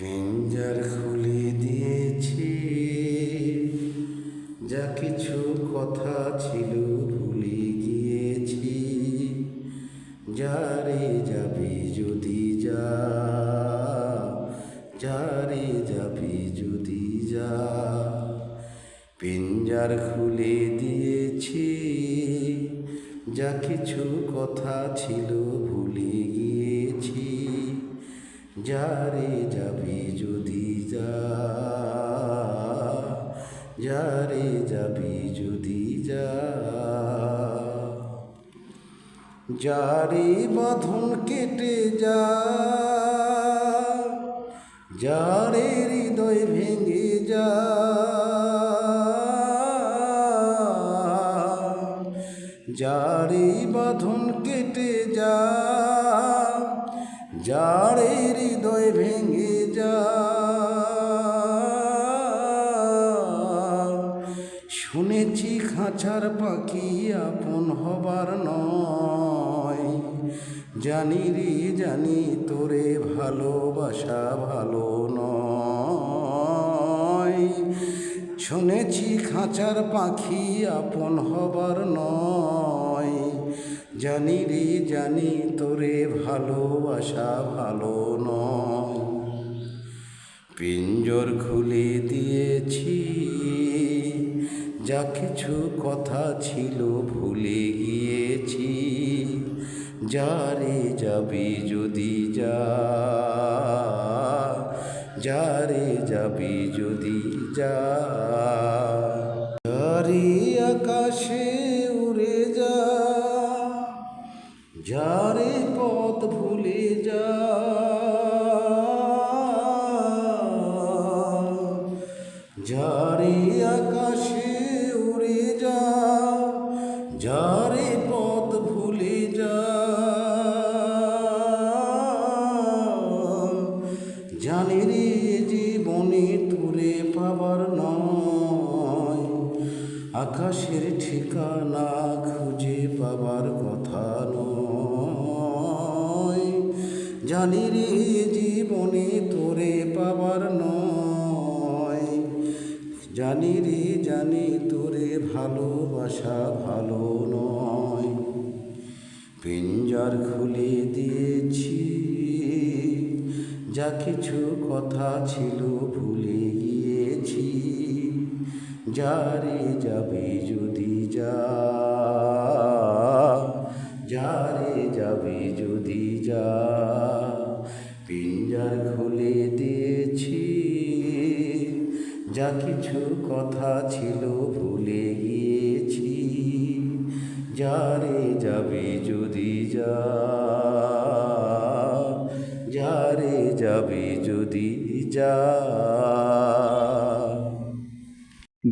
পিঞ্জার খুলে দিয়েছি। যা কিছু কথা ছিল ভুলে গিয়েছি। যারে যাবি যদি যা যারে যাবি যদি যা। পিঞ্জার খুলে দিয়েছি। যা কিছু কথা ছিল ভুলে গিয়েছি। যারে যাবি যদি যা, যারে যাবি যদি যা। যারে বাঁধন কেটে যা, যারে হৃদয় ভেঙে যা। যারে বাঁধন কেটে যা হৃদয় ভেঙে যা শুনেছি খাঁচার পাখি আপন হবার নয়। জানি রে, জানি তোরে ভালোবাসা ভালো নয়। শুনেছি খাঁচার পাখি আপন হবার নয়। জানি রে, জানি তোরে ভালোবাসা ভালো নয়। পিঞ্জর খুলে দিয়েছি। যা কিছু কথা ছিল ভুলে গিয়েছি। যারে যাবি যদি যা। যারে যাবি যদি যা। আকাশে উড়ে যা। যারে যারে আকাশে উড়ে যা যারে পথ ভুলে যা জানি রে জীবনে তুরে পাবার নয়। আকাশের ঠিকানা খুঁজে পাবার কথা নয়। জানি রে জীবনে তোরে পাবার নয়। জানি রে, জানি তোরে ভালোবাসা ভালো নয়। পিঞ্জার খুলে দিয়েছি, যা কিছু কথা ছিল ভুলে গিয়েছি। যারে যাবে যদি যা যারে যাবে যদি যা। পিঞ্জার খুলে দিয়েছি যা কিছু কথা ছিল ভুলে গিয়েছি। যারে যাবে যদি যা যারে যাবে যদি যা।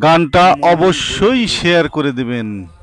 গানটা অবশ্যই শেয়ার করে দেবেন।